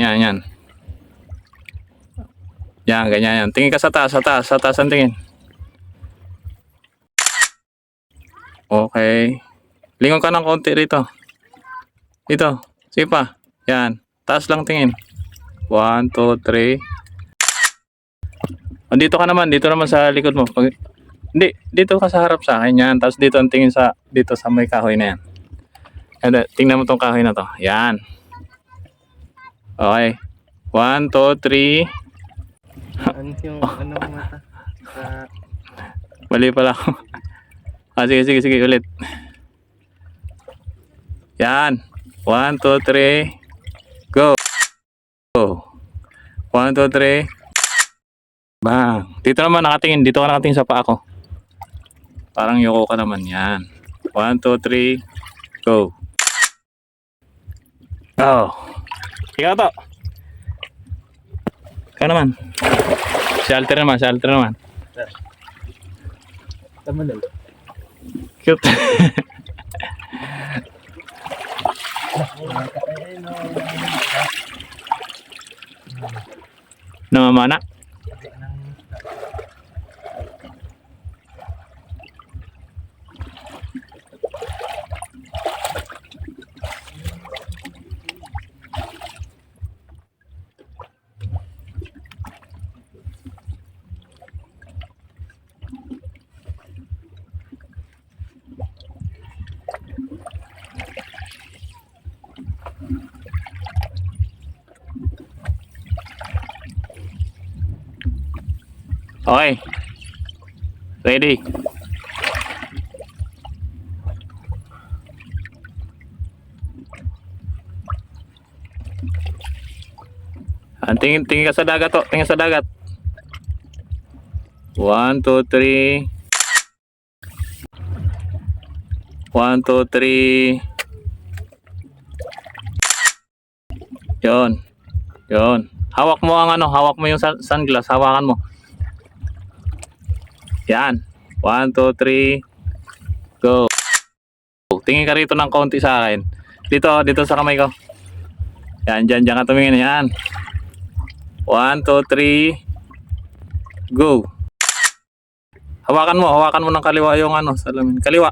Yan, yan. Yan, ganyan yan. Tingin ka sa taas, sa taas, sa taas ang tingin. Okay. Lingon ka ng konti rito. Dito. Sige pa. Yan. Taas lang tingin. One, two, three. O, dito ka naman. Dito naman sa likod mo. Pag... Hindi. Dito ka sa harap sa akin. Yan. Tapos dito ang tingin sa... Dito sa may kahoy na yan. Yan, tingnan mo tong kahoy na to. Yan. Okay. One, two, three. Ano yung ano mata? Sa Mali pala ako. ah, sige, sige, sige. Ulit. Yan. One, two, three. Go. Go. One, two, three. Bang. Dito naman nakatingin. Dito ka nakatingin sa paa ko. Parang yoko ka naman. Yan. One, two, three. Go. Go. Ikaw to. Ikaw naman. Si Alter naman. Si Alter naman. tama lang. Cute. Namamana? Okay. Ready? Ah, tingin, tingin ka sa dagat to. Tingin sa dagat. One, two, three. One, two, three. Yon. Yon. Hawak mo ang ano, hawak mo yung sun- sunglass, hawakan mo. Yan. One, two, three. Go. Tingin ka rito ng konti sa akin. Dito, dito sa kamay ko. Yan, dyan, dyan ka tumingin. Yan. One, two, three. Go. Hawakan mo, hawakan mo ng kaliwa yung ano, salamin. Kaliwa.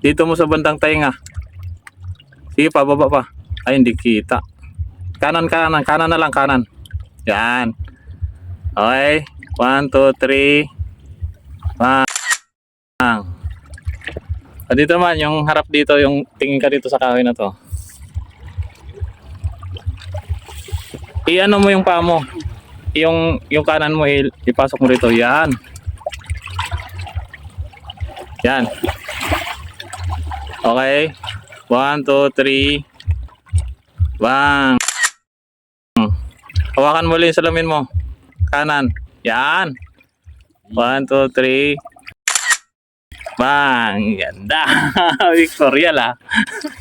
Dito mo sa bandang tainga. Sige pa, baba pa. Ay, hindi kita. Kanan, kanan, kanan na lang, kanan. Yan. Okay. One, two, three. Bang. Ah, dito naman, yung harap dito, yung tingin ka dito sa kahoy na to. I-ano mo yung paa mo. Yung, yung kanan mo, ipasok mo rito. Yan. Yan. Okay. One, two, three. Bang. Hawakan mo ulit yung salamin mo. Kanan. Yan. One, two, three. Bang! Ganda! Victoria la.